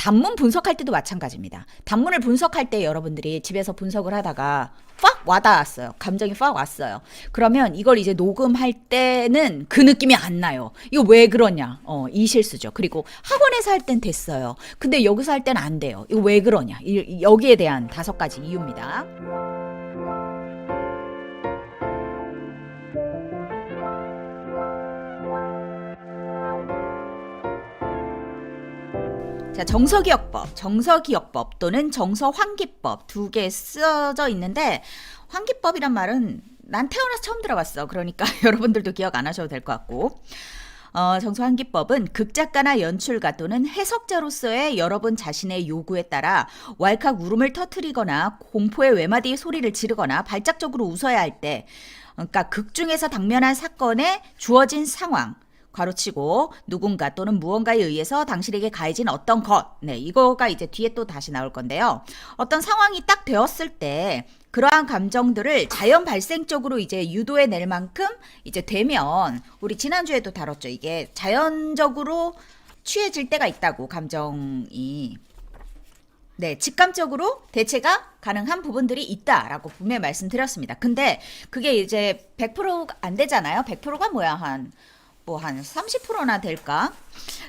단문 분석할 때도 마찬가지입니다. 단문을 분석할 때 여러분들이 집에서 분석을 하다가 팍 와닿았어요. 감정이 팍 왔어요. 그러면 이걸 이제 녹음할 때는 그 느낌이 안 나요. 이거 왜 그러냐? 어, 이 실수죠. 그리고 학원에서 할 땐 됐어요. 근데 여기서 할 때는 안 돼요. 이거 왜 그러냐? 이- 여기에 대한 다섯 가지 이유입니다. 자, 정서기억법, 정서기억법 또는 정서환기법 두 개 쓰여져 있는데 환기법이란 말은 난 태어나서 처음 들어봤어. 그러니까 여러분들도 기억 안 하셔도 될 것 같고. 어, 정서환기법은 극작가나 연출가 또는 해석자로서의 여러분 자신의 요구에 따라 왈칵 울음을 터트리거나 공포의 외마디 소리를 지르거나 발작적으로 웃어야 할 때, 그러니까 극 중에서 당면한 사건에 주어진 상황, 가로치고 누군가 또는 무언가에 의해서 당신에게 가해진 어떤 것. 네, 이거가 이제 뒤에 또 다시 나올 건데요. 어떤 상황이 딱 되었을 때 그러한 감정들을 자연 발생적으로 이제 유도해 낼 만큼 이제 되면 우리 지난주에도 다뤘죠. 이게 자연적으로 취해질 때가 있다고 감정이 네, 직감적으로 대체가 가능한 부분들이 있다라고 분명히 말씀드렸습니다. 근데 그게 이제 100%안 되잖아요. 100%가 뭐야 한 뭐 한 30%나 될까?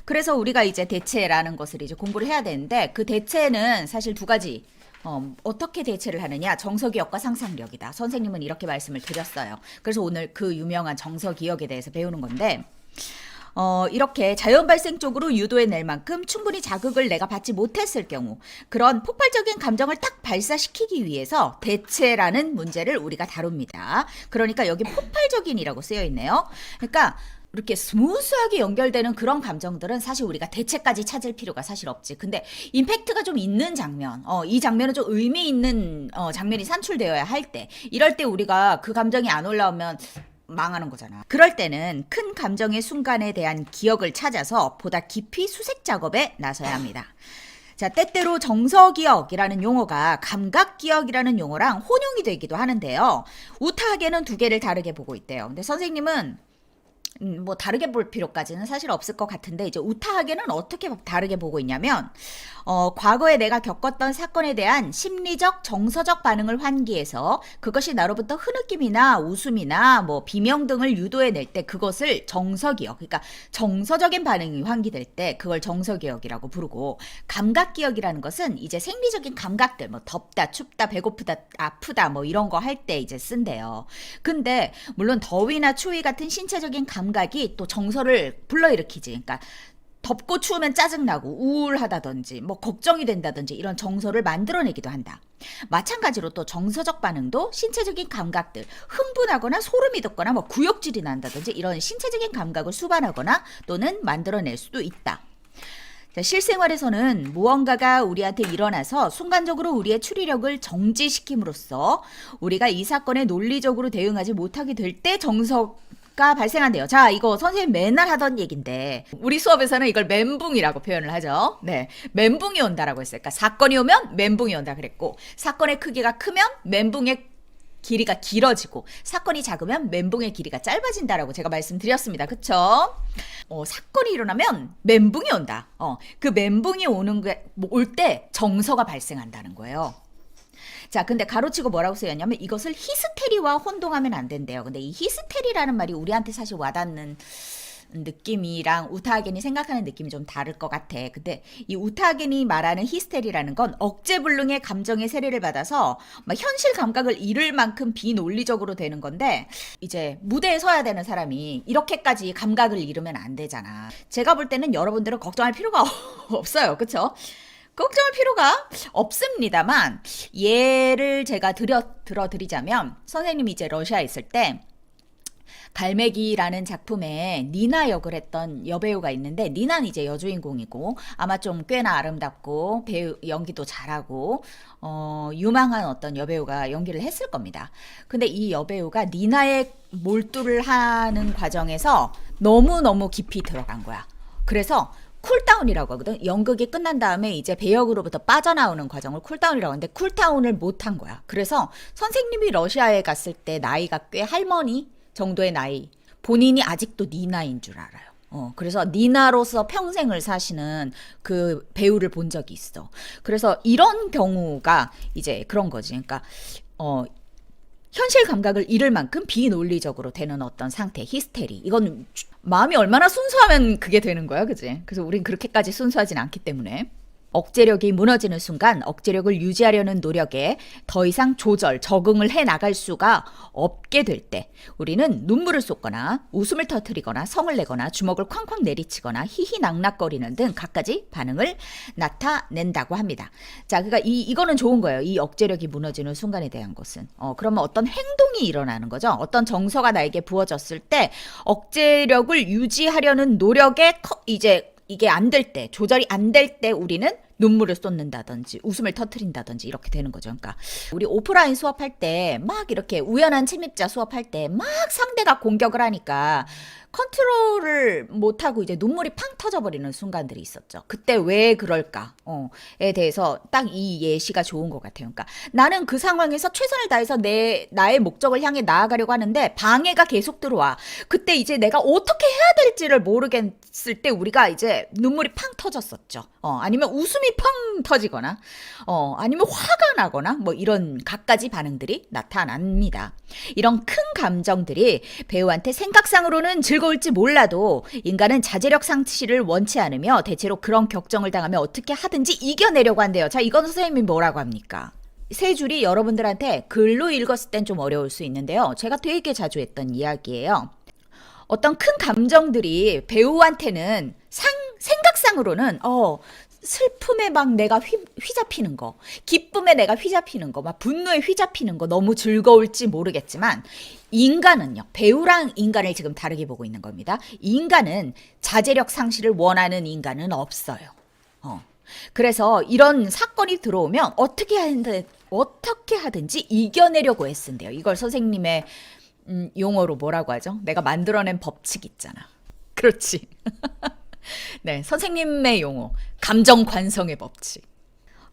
그래서 우리가 이제 대체라는 것을 이제 공부를 해야 되는데 그 대체는 사실 두 가지 어, 어떻게 대체를 하느냐? 정서기억과 상상력이다. 선생님은 이렇게 말씀을 드렸어요. 그래서 오늘 그 유명한 정서기억에 대해서 배우는 건데 어, 이렇게 자연 발생적으로 유도해 낼 만큼 충분히 자극을 내가 받지 못했을 경우 그런 폭발적인 감정을 딱 발사시키기 위해서 대체라는 문제를 우리가 다룹니다. 그러니까 여기 폭발적인이라고 쓰여 있네요. 그러니까 이렇게 스무스하게 연결되는 그런 감정들은 사실 우리가 대체까지 찾을 필요가 사실 없지. 근데 임팩트가 좀 있는 장면, 어, 이 장면은 좀 의미 있는 어, 장면이 산출되어야 할 때, 이럴 때 우리가 그 감정이 안 올라오면 망하는 거잖아. 그럴 때는 큰 감정의 순간에 대한 기억을 찾아서 보다 깊이 수색 작업에 나서야 합니다. 자, 때때로 정서기억이라는 용어가 감각기억이라는 용어랑 혼용이 되기도 하는데요. 우타하게는 두 개를 다르게 보고 있대요. 근데 선생님은 음, 뭐 다르게 볼 필요까지는 사실 없을 것 같은데 이제 우타하게는 어떻게 다르게 보고 있냐면 어, 과거에 내가 겪었던 사건에 대한 심리적 정서적 반응을 환기해서 그것이 나로부터 흐느낌이나 웃음이나 뭐 비명 등을 유도해낼 때 그것을 정서기억 그러니까 정서적인 반응이 환기될 때 그걸 정서기억이라고 부르고 감각기억이라는 것은 이제 생리적인 감각들 뭐 덥다 춥다 배고프다 아프다 뭐 이런 거 할 때 이제 쓴대요. 근데 물론 더위나 추위 같은 신체적인 감각 이 또 정서를 불러일으키지 그러니까 덥고 추우면 짜증나고 우울하다든지 뭐 걱정이 된다든지 이런 정서를 만들어내기도 한다. 마찬가지로 또 정서적 반응도 신체적인 감각들 흥분하거나 소름이 돋거나 뭐 구역질이 난다든지 이런 신체적인 감각을 수반하거나 또는 만들어낼 수도 있다. 자, 실생활에서는 무언가가 우리한테 일어나서 순간적으로 우리의 추리력을 정지시킴으로써 우리가 이 사건에 논리적으로 대응하지 못하게 될 때 정서 가 발생한대요. 자, 이거 선생님 맨날 하던 얘긴데 우리 수업에서는 이걸 멘붕이라고 표현을 하죠. 네, 멘붕이 온다라고 했어요. 그러니까 사건이 오면 멘붕이 온다 그랬고 사건의 크기가 크면 멘붕의 길이가 길어지고 사건이 작으면 멘붕의 길이가 짧아진다라고 제가 말씀드렸습니다. 그쵸? 어, 사건이 일어나면 멘붕이 온다. 어, 그 멘붕이 오는 올때 정서가 발생한다는 거예요. 자, 근데 가로치고 뭐라고 쓰였냐면 이것을 히스테리와 혼동하면 안 된대요. 근데 이 히스테리라는 말이 우리한테 사실 와닿는 느낌이랑 우타하겐이 생각하는 느낌이 좀 다를 것 같아. 근데 이 우타하겐이 말하는 히스테리라는 건 억제불능의 감정의 세례를 받아서 막 현실 감각을 잃을 만큼 비논리적으로 되는 건데 이제 무대에 서야 되는 사람이 이렇게까지 감각을 잃으면 안 되잖아. 제가 볼 때는 여러분들은 걱정할 필요가 없어요. 그쵸? 걱정할 필요가 없습니다만 예를 제가 들여 들어드리자면 선생님이 이제 러시아에 있을 때 갈매기라는 작품에 니나 역을 했던 여배우가 있는데 니나는 이제 여주인공이고 아마 좀 꽤나 아름답고 배우 연기도 잘하고 어 유망한 어떤 여배우가 연기를 했을 겁니다. 근데 이 여배우가 니나의 몰두를 하는 과정에서 너무너무 깊이 들어간 거야. 그래서 쿨다운이라고 하거든. 연극이 끝난 다음에 이제 배역으로부터 빠져나오는 과정을 쿨다운이라고 하는데 쿨다운을 못한 거야. 그래서 선생님이 러시아에 갔을 때 나이가 꽤 할머니 정도의 나이. 본인이 아직도 니 나이인 줄 알아요. 어, 그래서 니나로서 평생을 사시는 그 배우를 본 적이 있어. 그래서 이런 경우가 이제 그런 거지. 그러니까, 어, 현실 감각을 잃을 만큼 비논리적으로 되는 어떤 상태, 히스테리. 이건 주- 마음이 얼마나 순수하면 그게 되는 거야, 그지? 그래서 우린 그렇게까지 순수하진 않기 때문에. 억제력이 무너지는 순간 억제력을 유지하려는 노력에 더 이상 조절, 적응을 해 나갈 수가 없게 될 때 우리는 눈물을 쏟거나 웃음을 터뜨리거나 성을 내거나 주먹을 쾅쾅 내리치거나 히히낙낙거리는 등 갖가지 반응을 나타낸다고 합니다. 자, 그러니까 이 이거는 좋은 거예요. 이 억제력이 무너지는 순간에 대한 것은. 어, 그러면 어떤 행동이 일어나는 거죠. 어떤 정서가 나에게 부어졌을 때 억제력을 유지하려는 노력에 커- 이제 이게 안 될 때, 조절이 안 될 때 우리는 눈물을 쏟는다든지 웃음을 터트린다든지 이렇게 되는 거죠. 그러니까 우리 오프라인 수업할 때 막 이렇게 우연한 침입자 수업할 때 막 상대가 공격을 하니까 컨트롤을 못하고 이제 눈물이 팡 터져버리는 순간들이 있었죠. 그때 왜 그럴까? 어,에 대해서 딱 이 예시가 좋은 것 같아요. 그러니까 나는 그 상황에서 최선을 다해서 내 나의 목적을 향해 나아가려고 하는데 방해가 계속 들어와. 그때 이제 내가 어떻게 해야 될지를 모르겠을 때 우리가 이제 눈물이 팡 터졌었죠. 어, 아니면 웃음이 팡 터지거나, 어, 아니면 화가 나거나 뭐 이런 갖가지 반응들이 나타납니다. 이런 큰 감정들이 배우한테 생각상으로는 즐거울지 몰라도 인간은 자제력 상실을 원치 않으며 대체로 그런 격정을 당하면 어떻게 하든지 이겨내려고 한대요. 자, 이건 선생님이 뭐라고 합니까? 세 줄이 여러분들한테 글로 읽었을 땐 좀 어려울 수 있는데요. 제가 되게 자주 했던 이야기예요. 어떤 큰 감정들이 배우한테는 상, 생각상으로는, 어, 슬픔에 막 내가 휘, 휘잡히는 거, 기쁨에 내가 휘잡히는 거, 막 분노에 휘잡히는 거 너무 즐거울지 모르겠지만, 인간은요, 배우랑 인간을 지금 다르게 보고 있는 겁니다. 인간은 자제력 상실을 원하는 인간은 없어요. 어. 그래서 이런 사건이 들어오면 어떻게 하든, 어떻게 하든지 이겨내려고 애쓴대요. 이걸 선생님의 음, 용어로 뭐라고 하죠? 내가 만들어낸 법칙 있잖아. 그렇지. 네, 선생님의 용어. 감정 관성의 법칙.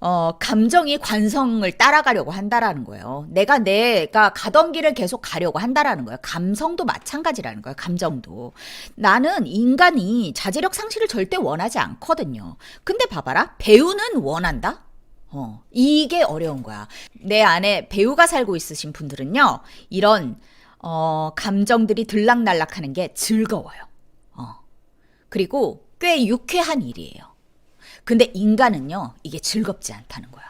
어, 감정이 관성을 따라가려고 한다라는 거예요. 내가 내가 가던 길을 계속 가려고 한다라는 거예요. 감성도 마찬가지라는 거예요. 감정도. 나는 인간이 자제력 상실을 절대 원하지 않거든요. 근데 봐봐라. 배우는 원한다? 어, 이게 어려운 거야. 내 안에 배우가 살고 있으신 분들은요, 이런, 어, 감정들이 들락날락 하는 게 즐거워요. 어. 그리고 꽤 유쾌한 일이에요. 근데 인간은요, 이게 즐겁지 않다는 거야.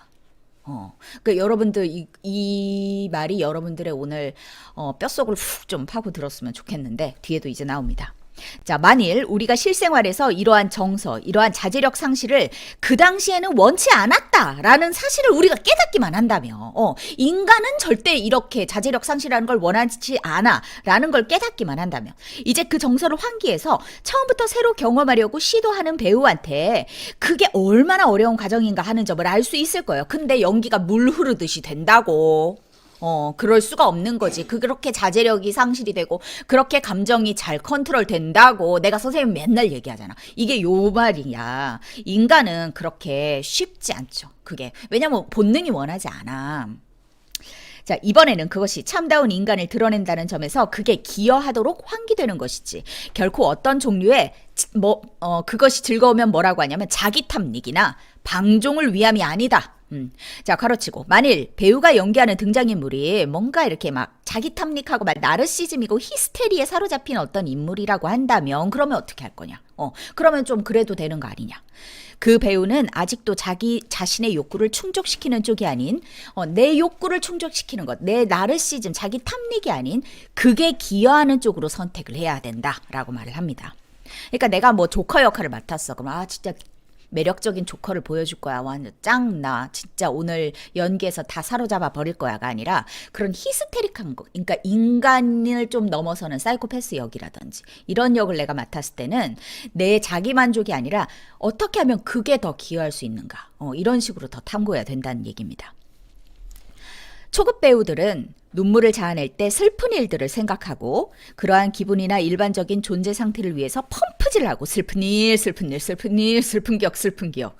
어, 그 여러분들 이, 이 말이 여러분들의 오늘 어, 뼛속을 훅 좀 파고 들었으면 좋겠는데 뒤에도 이제 나옵니다. 자, 만일 우리가 실생활에서 이러한 정서, 이러한 자제력 상실을 그 당시에는 원치 않았다라는 사실을 우리가 깨닫기만 한다며, 어, 인간은 절대 이렇게 자제력 상실하는 걸 원하지 않아라는 걸 깨닫기만 한다며, 이제 그 정서를 환기해서 처음부터 새로 경험하려고 시도하는 배우한테 그게 얼마나 어려운 과정인가 하는 점을 알 수 있을 거예요. 근데 연기가 물 흐르듯이 된다고. 어, 그럴 수가 없는 거지. 그- 그렇게 자제력이 상실이 되고, 그렇게 감정이 잘 컨트롤 된다고 내가 선생님 맨날 얘기하잖아. 이게 요 말이야. 인간은 그렇게 쉽지 않죠. 그게. 왜냐면 본능이 원하지 않아. 자, 이번에는 그것이 참다운 인간을 드러낸다는 점에서 그게 기여하도록 환기되는 것이지. 결코 어떤 종류의 지- 뭐, 어, 그것이 즐거우면 뭐라고 하냐면 자기 탐닉이나 방종을 위함이 아니다. 음. 자, 가로치고. 만일 배우가 연기하는 등장인물이 뭔가 이렇게 막 자기 탐닉하고 막 나르시즘이고 히스테리에 사로잡힌 어떤 인물이라고 한다면 그러면 어떻게 할 거냐? 어, 그러면 좀 그래도 되는 거 아니냐? 그 배우는 아직도 자기 자신의 욕구를 충족시키는 쪽이 아닌 어, 내 욕구를 충족시키는 것, 내 나르시즘, 자기 탐닉이 아닌 그게 기여하는 쪽으로 선택을 해야 된다라고 말을 합니다. 그러니까 내가 뭐 조커 역할을 맡았어. 그럼 아 진짜 매력적인 조커를 보여줄 거야. 완전 짱 나. 진짜 오늘 연기에서 다 사로잡아 버릴 거야가 아니라 그런 히스테릭한 거. 그러니까 인간을 좀 넘어서는 사이코패스 역이라든지 이런 역을 내가 맡았을 때는 내 자기 만족이 아니라 어떻게 하면 그게 더 기여할 수 있는가. 어, 이런 식으로 더 탐구해야 된다는 얘기입니다. 초급 배우들은 눈물을 자아낼 때 슬픈 일들을 생각하고 그러한 기분이나 일반적인 존재 상태를 위해서 펌프질을 하고 슬픈 일, 슬픈 일, 슬픈 일, 슬픈 기억, 슬픈 기억.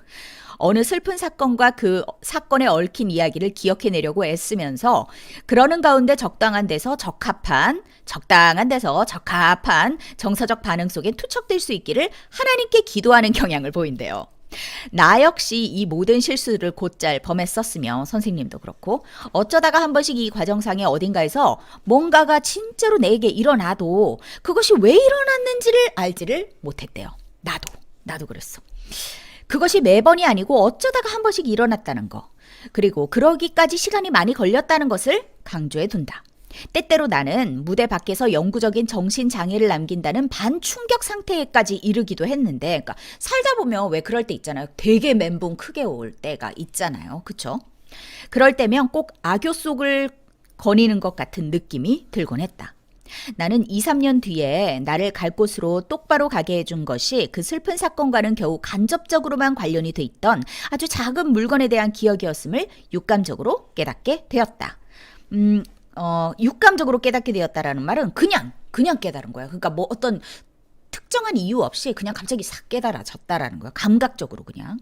어느 슬픈 사건과 그 사건에 얽힌 이야기를 기억해내려고 애쓰면서 그러는 가운데 적당한 데서 적합한, 적당한 데서 적합한 정서적 반응 속에 투척될 수 있기를 하나님께 기도하는 경향을 보인대요. 나 역시 이 모든 실수를 곧잘 범했었으며 선생님도 그렇고 어쩌다가 한 번씩 이 과정상의 어딘가에서 뭔가가 진짜로 내게 일어나도 그것이 왜 일어났는지를 알지를 못했대요. 나도 나도 그랬어. 그것이 매번이 아니고 어쩌다가 한 번씩 일어났다는 거. 그리고 그러기까지 시간이 많이 걸렸다는 것을 강조해 둔다. 때때로 나는 무대 밖에서 영구적인 정신 장애를 남긴다는 반충격 상태에까지 이르기도 했는데, 그러니까 살다 보면 왜 그럴 때 있잖아요. 되게 멘붕 크게 올 때가 있잖아요. 그쵸? 그럴 때면 꼭 악교 속을 거니는 것 같은 느낌이 들곤 했다. 나는 2, 3년 뒤에 나를 갈 곳으로 똑바로 가게 해준 것이 그 슬픈 사건과는 겨우 간접적으로만 관련이 돼 있던 아주 작은 물건에 대한 기억이었음을 육감적으로 깨닫게 되었다. 음, 어, 육감적으로 깨닫게 되었다라는 말은 그냥, 그냥 깨달은 거야. 그러니까 뭐 어떤 특정한 이유 없이 그냥 갑자기 싹 깨달아졌다라는 거야. 감각적으로 그냥.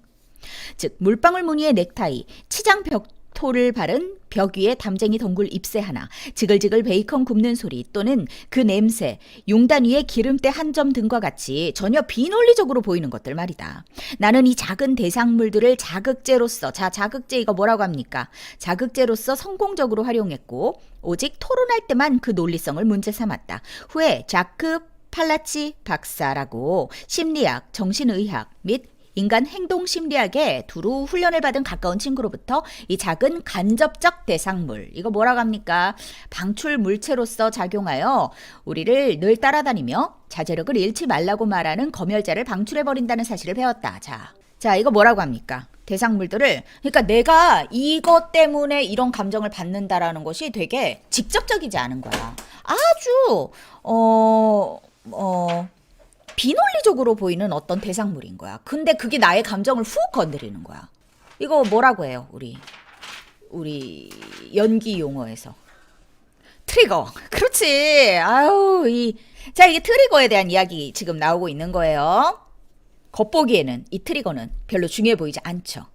즉 물방울 무늬의 넥타이, 치장 벽 토를 바른 벽 위에 담쟁이 덩굴 잎새 하나, 지글지글 베이컨 굽는 소리 또는 그 냄새, 용단 위에 기름때 한 점 등과 같이 전혀 비논리적으로 보이는 것들 말이다. 나는 이 작은 대상물들을 자극제로서, 자, 자극제 이거 뭐라고 합니까? 자극제로서 성공적으로 활용했고, 오직 토론할 때만 그 논리성을 문제 삼았다. 후에 자크 팔라치 박사라고 심리학, 정신의학 및 인간 행동 심리학에 두루 훈련을 받은 가까운 친구로부터 이 작은 간접적 대상물, 이거 뭐라고 합니까? 방출 물체로서 작용하여 우리를 늘 따라다니며 자제력을 잃지 말라고 말하는 검열자를 방출해 버린다는 사실을 배웠다. 자, 자, 이거 뭐라고 합니까? 대상물들을, 그러니까 내가 이것 때문에 이런 감정을 받는다라는 것이 되게 직접적이지 않은 거야. 아주, 어, 어, 비논리적으로 보이는 어떤 대상물인 거야. 근데 그게 나의 감정을 훅 건드리는 거야. 이거 뭐라고 해요, 우리? 우리 연기 용어에서. 트리거. 그렇지. 아유, 이. 자, 이게 트리거에 대한 이야기 지금 나오고 있는 거예요. 겉보기에는 이 트리거는 별로 중요해 보이지 않죠.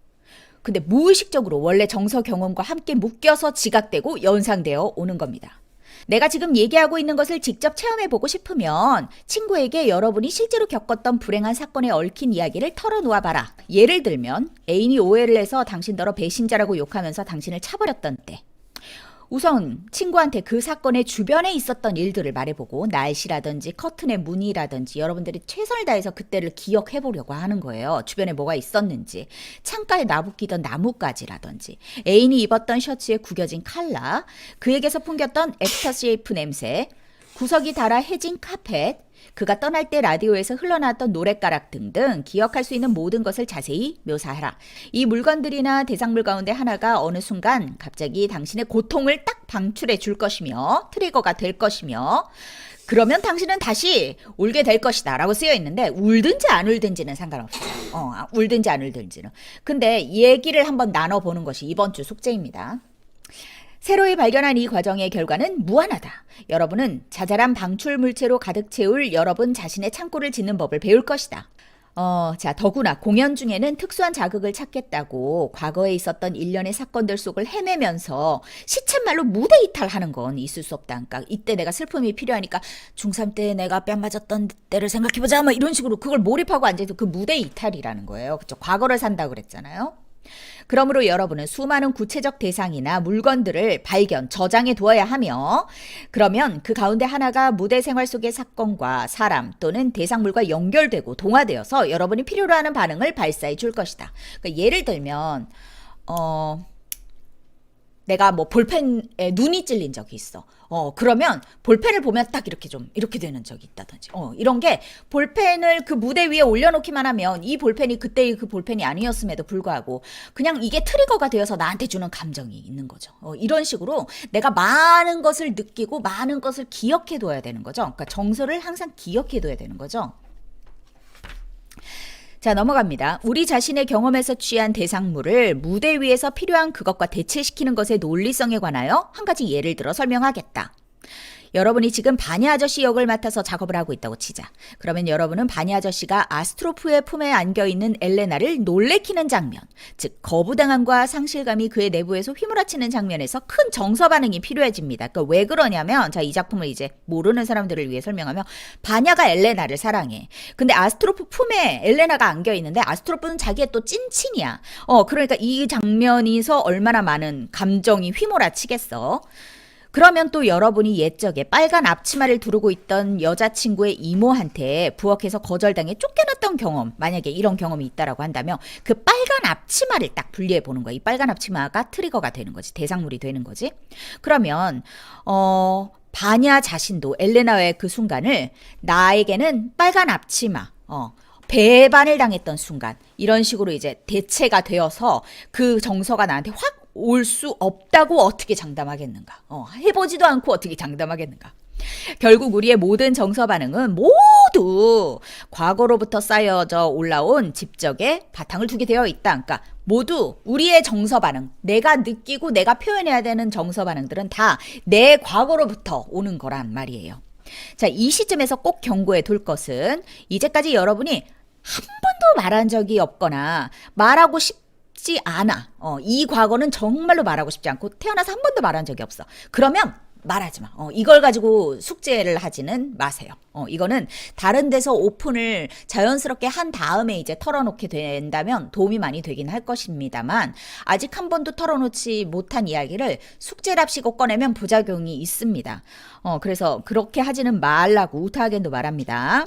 근데 무의식적으로 원래 정서 경험과 함께 묶여서 지각되고 연상되어 오는 겁니다. 내가 지금 얘기하고 있는 것을 직접 체험해보고 싶으면 친구에게 여러분이 실제로 겪었던 불행한 사건에 얽힌 이야기를 털어놓아 봐라. 예를 들면 애인이 오해를 해서 당신더러 배신자라고 욕하면서 당신을 차버렸던 때. 우선 친구한테 그 사건의 주변에 있었던 일들을 말해보고 날씨라든지 커튼의 무늬라든지 여러분들이 최선을 다해서 그때를 기억해 보려고 하는 거예요. 주변에 뭐가 있었는지 창가에 나붙기던 나뭇가지라든지 애인이 입었던 셔츠에 구겨진 칼라 그에게서 풍겼던 애프터쉐이프 냄새 구석이 닳아 해진 카펫 그가 떠날 때 라디오에서 흘러나왔던 노랫가락 등등 기억할 수 있는 모든 것을 자세히 묘사하라. 이 물건들이나 대상물 가운데 하나가 어느 순간 갑자기 당신의 고통을 딱 방출해 줄 것이며 트리거가 될 것이며 그러면 당신은 다시 울게 될 것이다 라고 쓰여 있는데 울든지 안 울든지는 상관없어요. 어, 아, 울든지 안 울든지는. 근데 얘기를 한번 나눠보는 것이 이번 주 숙제입니다. 새로이 발견한 이 과정의 결과는 무한하다. 여러분은 자잘한 방출 물체로 가득 채울 여러분 자신의 창고를 짓는 법을 배울 것이다. 어, 자, 더구나 공연 중에는 특수한 자극을 찾겠다고 과거에 있었던 일련의 사건들 속을 헤매면서 시쳇말로 무대 이탈하는 건 있을 수 없다. 그러니까 이때 내가 슬픔이 필요하니까 중3 때 내가 뺨 맞았던 때를 생각해보자. 뭐 이런 식으로 그걸 몰입하고 앉아서 그 무대 이탈이라는 거예요. 그쵸? 과거를 산다 그랬잖아요. 그러므로 여러분은 수많은 구체적 대상이나 물건들을 발견, 저장해 두어야 하며, 그러면 그 가운데 하나가 무대 생활 속의 사건과 사람 또는 대상물과 연결되고 동화되어서 여러분이 필요로 하는 반응을 발사해 줄 것이다. 그러니까 예를 들면, 어, 내가 뭐 볼펜에 눈이 찔린 적이 있어. 어, 그러면 볼펜을 보면 딱 이렇게 좀, 이렇게 되는 적이 있다든지. 어, 이런 게 볼펜을 그 무대 위에 올려놓기만 하면 이 볼펜이 그때의 그 볼펜이 아니었음에도 불구하고 그냥 이게 트리거가 되어서 나한테 주는 감정이 있는 거죠. 어, 이런 식으로 내가 많은 것을 느끼고 많은 것을 기억해 둬야 되는 거죠. 그러니까 정서를 항상 기억해 둬야 되는 거죠. 자, 넘어갑니다. 우리 자신의 경험에서 취한 대상물을 무대 위에서 필요한 그것과 대체시키는 것의 논리성에 관하여 한 가지 예를 들어 설명하겠다. 여러분이 지금 바니 아저씨 역을 맡아서 작업을 하고 있다고 치자. 그러면 여러분은 바니 아저씨가 아스트로프의 품에 안겨 있는 엘레나를 놀래키는 장면, 즉 거부당함과 상실감이 그의 내부에서 휘몰아치는 장면에서 큰 정서 반응이 필요해집니다. 그러니까 왜 그러냐면 자 이 작품을 이제 모르는 사람들을 위해 설명하면 바냐가 엘레나를 사랑해. 근데 아스트로프 품에 엘레나가 안겨 있는데 아스트로프는 자기의 또 찐친이야. 어 그러니까 이 장면에서 얼마나 많은 감정이 휘몰아치겠어. 그러면 또 여러분이 옛적에 빨간 앞치마를 두르고 있던 여자친구의 이모한테 부엌에서 거절당해 쫓겨났던 경험, 만약에 이런 경험이 있다라고 한다면 그 빨간 앞치마를 딱 분리해 보는 거야. 이 빨간 앞치마가 트리거가 되는 거지. 대상물이 되는 거지. 그러면 어 바냐 자신도 엘레나의 그 순간을 나에게는 빨간 앞치마, 어, 배반을 당했던 순간 이런 식으로 이제 대체가 되어서 그 정서가 나한테 확 올 수 없다고 어떻게 장담하겠는가? 어, 해보지도 않고 어떻게 장담하겠는가? 결국 우리의 모든 정서 반응은 모두 과거로부터 쌓여져 올라온 집적에 바탕을 두게 되어 있다. 그러니까 모두 우리의 정서 반응, 내가 느끼고 내가 표현해야 되는 정서 반응들은 다 내 과거로부터 오는 거란 말이에요. 자, 이 시점에서 꼭 경고해 둘 것은 이제까지 여러분이 한 번도 말한 적이 없거나 말하고 싶 지 않아. 어, 이 과거는 정말로 말하고 싶지 않고 태어나서 한 번도 말한 적이 없어. 그러면 말하지 마. 어, 이걸 가지고 숙제를 하지는 마세요. 어, 이거는 다른 데서 오픈을 자연스럽게 한 다음에 이제 털어놓게 된다면 도움이 많이 되긴 할 것입니다만 아직 한 번도 털어놓지 못한 이야기를 숙제랍시고 꺼내면 부작용이 있습니다. 어, 그래서 그렇게 하지는 말라고 우타하겐도 말합니다.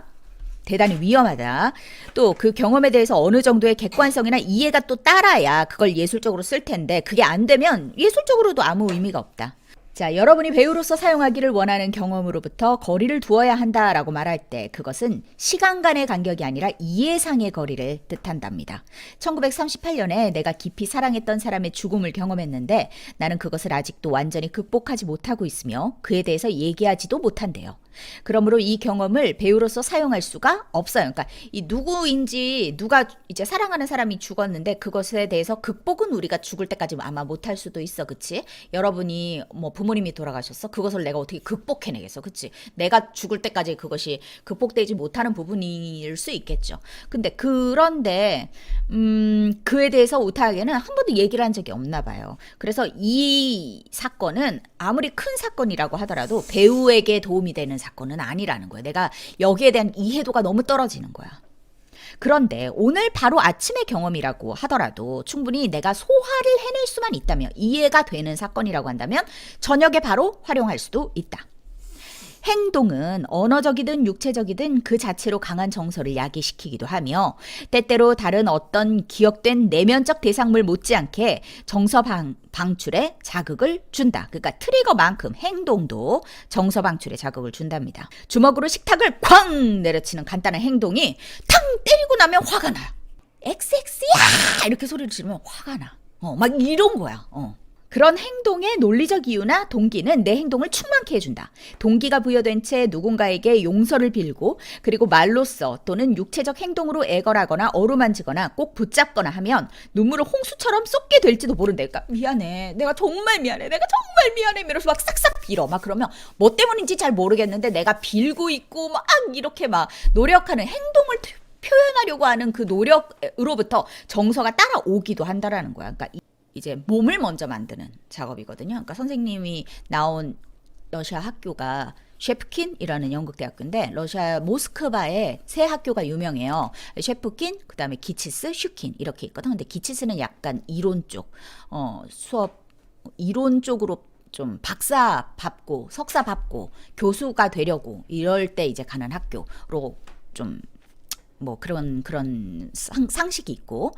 대단히 위험하다. 또 그 경험에 대해서 어느 정도의 객관성이나 이해가 또 따라야 그걸 예술적으로 쓸 텐데 그게 안 되면 예술적으로도 아무 의미가 없다. 자, 여러분이 배우로서 사용하기를 원하는 경험으로부터 거리를 두어야 한다라고 말할 때 그것은 시간 간의 간격이 아니라 이해상의 거리를 뜻한답니다. 1938년에 내가 깊이 사랑했던 사람의 죽음을 경험했는데 나는 그것을 아직도 완전히 극복하지 못하고 있으며 그에 대해서 얘기하지도 못한대요. 그러므로 이 경험을 배우로서 사용할 수가 없어요. 그러니까 이 누구인지 누가 이제 사랑하는 사람이 죽었는데 그것에 대해서 극복은 우리가 죽을 때까지 아마 못할 수도 있어, 그치? 여러분이 뭐 부모님이 돌아가셨어? 그것을 내가 어떻게 극복해내겠어, 그치? 내가 죽을 때까지 그것이 극복되지 못하는 부분일 수 있겠죠. 근데 그런데 음 그에 대해서 오타하게는 한 번도 얘기를 한 적이 없나 봐요. 그래서 이 사건은 아무리 큰 사건이라고 하더라도 배우에게 도움이 되는 사건은 아니라는 거예요. 내가 여기에 대한 이해도가 너무 떨어지는 거야. 그런데 오늘 바로 아침의 경험이라고 하더라도 충분히 내가 소화를 해낼 수만 있다면 이해가 되는 사건이라고 한다면 저녁에 바로 활용할 수도 있다. 행동은 언어적이든 육체적이든 그 자체로 강한 정서를 야기시키기도 하며 때때로 다른 어떤 기억된 내면적 대상물 못지않게 정서 방, 방출에 자극을 준다. 그러니까 트리거만큼 행동도 정서 방출에 자극을 준답니다. 주먹으로 식탁을 쾅 내려치는 간단한 행동이 탕 때리고 나면 화가 나요. 엑스엑스야 이렇게 소리를 지르면 화가 나. 어, 막 이런 거야. 어. 그런 행동의 논리적 이유나 동기는 내 행동을 충만케 해준다. 동기가 부여된 채 누군가에게 용서를 빌고 그리고 말로써 또는 육체적 행동으로 애걸하거나 어루만지거나 꼭 붙잡거나 하면 눈물을 홍수처럼 쏟게 될지도 모른다. 그러니까 미안해. 내가 정말 미안해. 내가 정말 미안해. 이러면서 막 싹싹 빌어. 막 그러면 뭐 때문인지 잘 모르겠는데 내가 빌고 있고 막 이렇게 막 노력하는 행동을 표현하려고 하는 그 노력으로부터 정서가 따라오기도 한다라는 거야. 그러니까 이- 이제 몸을 먼저 만드는 작업이거든요. 그러니까 선생님이 나온 러시아 학교가 셰프킨이라는 영국 대학교인데 러시아 모스크바에 세 학교가 유명해요. 셰프킨, 그다음에 기치스, 슈킨 이렇게 있거든. 근데 기치스는 약간 이론 쪽 어, 수업 이론 쪽으로 좀 박사 밟고 석사 밟고 교수가 되려고 이럴 때 이제 가는 학교로 좀 뭐 그런 그런 상, 상식이 있고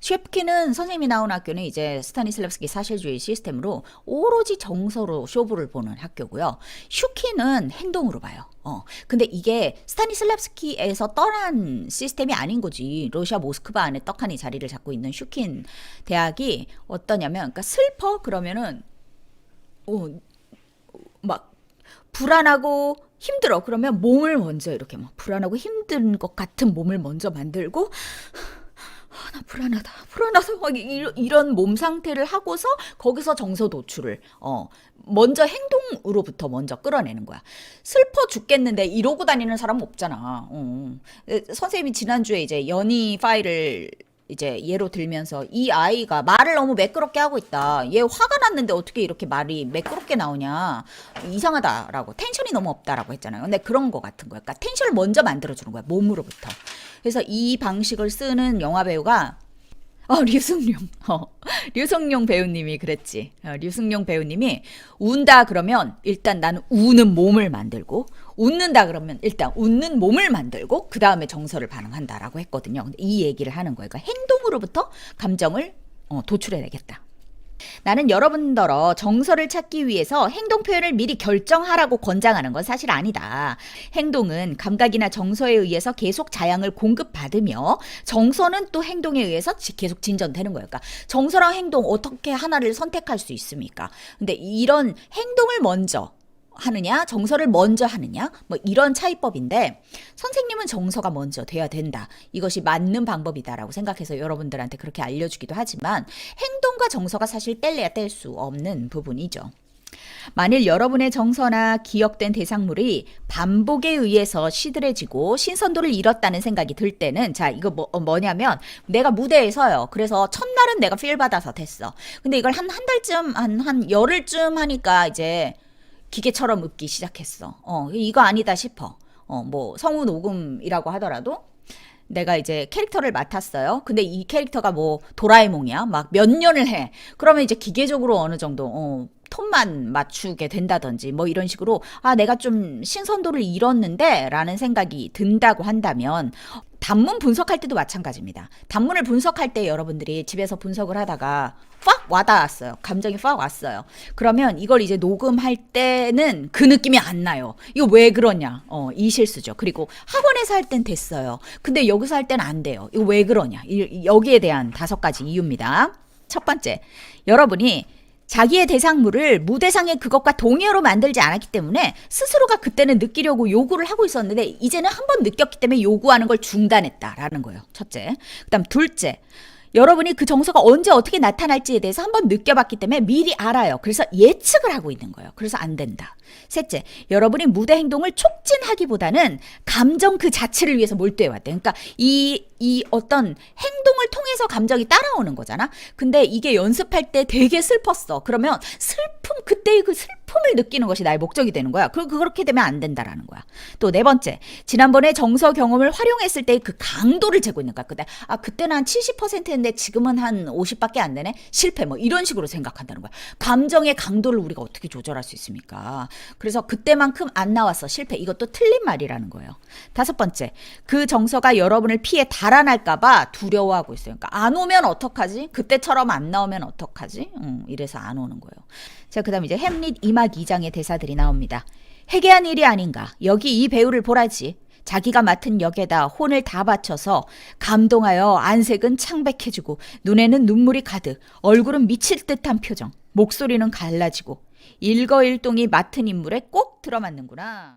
셰프키는 선생님이 나온 학교는 이제 스타니슬랍스키 사실주의 시스템으로 오로지 정서로 쇼부를 보는 학교고요. 슈키는 행동으로 봐요. 어. 근데 이게 스타니슬랍스키에서 떠난 시스템이 아닌 거지. 러시아 모스크바 안에 떡하니 자리를 잡고 있는 슈킨 대학이 어떠냐면, 그러니까 슬퍼 그러면은 어, 막 불안하고 힘들어. 그러면 몸을 먼저 이렇게 막 불안하고 힘든 것 같은 몸을 먼저 만들고 아, 나 불안하다, 불안하다. 막 이- 이런 몸 상태를 하고서 거기서 정서 노출을, 어, 먼저 행동으로부터 먼저 끌어내는 거야. 슬퍼 죽겠는데 이러고 다니는 사람 없잖아. 어. 에, 선생님이 지난주에 이제 연희 파일을 이제 예로 들면서 이 아이가 말을 너무 매끄럽게 하고 있다. 얘 화가 났는데 어떻게 이렇게 말이 매끄럽게 나오냐. 이상하다라고. 텐션이 너무 없다라고 했잖아요. 근데 그런 거 같은 거야. 그러니까 텐션을 먼저 만들어주는 거야. 몸으로부터. 그래서 이 방식을 쓰는 영화 배우가 어, 류승룡. 어, 류승룡 배우님이 그랬지. 어, 류승룡 배우님이 운다 그러면 일단 나는 우는 몸을 만들고 웃는다 그러면 일단 웃는 몸을 만들고 그 다음에 정서를 반응한다라고 했거든요. 근데 이 얘기를 하는 거예요. 그러니까 행동으로부터 감정을 어, 도출해내겠다. 나는 여러분더러 정서를 찾기 위해서 행동 표현을 미리 결정하라고 권장하는 건 사실 아니다. 행동은 감각이나 정서에 의해서 계속 자양을 공급받으며 정서는 또 행동에 의해서 지- 계속 진전되는 거예요. 그러니까 정서랑 행동 어떻게 하나를 선택할 수 있습니까? 근데 이런 행동을 먼저 하느냐, 정서를 먼저 하느냐, 뭐 이런 차이법인데 선생님은 정서가 먼저 돼야 된다. 이것이 맞는 방법이다라고 생각해서 여러분들한테 그렇게 알려주기도 하지만 행동과 정서가 사실 뗄래야 뗄 수 없는 부분이죠. 만일 여러분의 정서나 기억된 대상물이 반복에 의해서 시들해지고 신선도를 잃었다는 생각이 들 때는 자 이거 뭐, 어, 뭐냐면 내가 무대에 서요. 그래서 첫날은 내가 필 받아서 됐어. 근데 이걸 한 한 달쯤 한한 열흘쯤 하니까 이제 기계처럼 웃기 시작했어. 어, 이거 아니다 싶어. 어, 뭐 성우 녹음이라고 하더라도 내가 이제 캐릭터를 맡았어요. 근데 이 캐릭터가 뭐 도라에몽이야. 막 몇 년을 해. 그러면 이제 기계적으로 어느 정도 어, 톤만 맞추게 된다든지 뭐 이런 식으로 아 내가 좀 신선도를 잃었는데 라는 생각이 든다고 한다면 단문 분석할 때도 마찬가지입니다. 단문을 분석할 때 여러분들이 집에서 분석을 하다가 팍 와닿았어요. 감정이 팍 왔어요. 그러면 이걸 이제 녹음할 때는 그 느낌이 안 나요. 이거 왜 그러냐? 어, 이 실수죠. 그리고 학원에서 할 땐 됐어요. 근데 여기서 할 때는 안 돼요. 이거 왜 그러냐? 이- 여기에 대한 다섯 가지 이유입니다. 첫 번째, 여러분이 자기의 대상물을 무대상의 그것과 동의어로 만들지 않았기 때문에 스스로가 그때는 느끼려고 요구를 하고 있었는데 이제는 한 번 느꼈기 때문에 요구하는 걸 중단했다라는 거예요. 첫째. 그다음 둘째. 여러분이 그 정서가 언제 어떻게 나타날지에 대해서 한번 느껴봤기 때문에 미리 알아요. 그래서 예측을 하고 있는 거예요. 그래서 안 된다. 셋째, 여러분이 무대 행동을 촉진하기보다는 감정 그 자체를 위해서 몰두해 왔대. 그러니까 이, 이 어떤 행동을 통해서 감정이 따라오는 거잖아. 근데 이게 연습할 때 되게 슬펐어. 그러면 슬픔, 그때의 그 슬픔 을 느끼는 것이 나의 목적이 되는 거야. 그리고 그렇게 되면 안 된다라는 거야. 또 네 번째, 지난번에 정서 경험을 활용했을 때 그 강도를 재고 있는 거야. 그때, 아, 그때는 한 70%인데 지금은 한 50밖에 안 되네? 실패, 뭐 이런 식으로 생각한다는 거야. 감정의 강도를 우리가 어떻게 조절할 수 있습니까? 그래서 그때만큼 안 나왔어. 실패. 이것도 틀린 말이라는 거예요. 다섯 번째, 그 정서가 여러분을 피해 달아날까봐 두려워하고 있어요. 그러니까 안 오면 어떡하지? 그때처럼 안 나오면 어떡하지? 음, 이래서 안 오는 거예요. 자, 그 다음 이제 햄릿 2막 2장의 대사들이 나옵니다. 회개한 일이 아닌가. 여기 이 배우를 보라지. 자기가 맡은 역에다 혼을 다 바쳐서 감동하여 안색은 창백해지고 눈에는 눈물이 가득 얼굴은 미칠 듯한 표정 목소리는 갈라지고 일거일동이 맡은 인물에 꼭 들어맞는구나.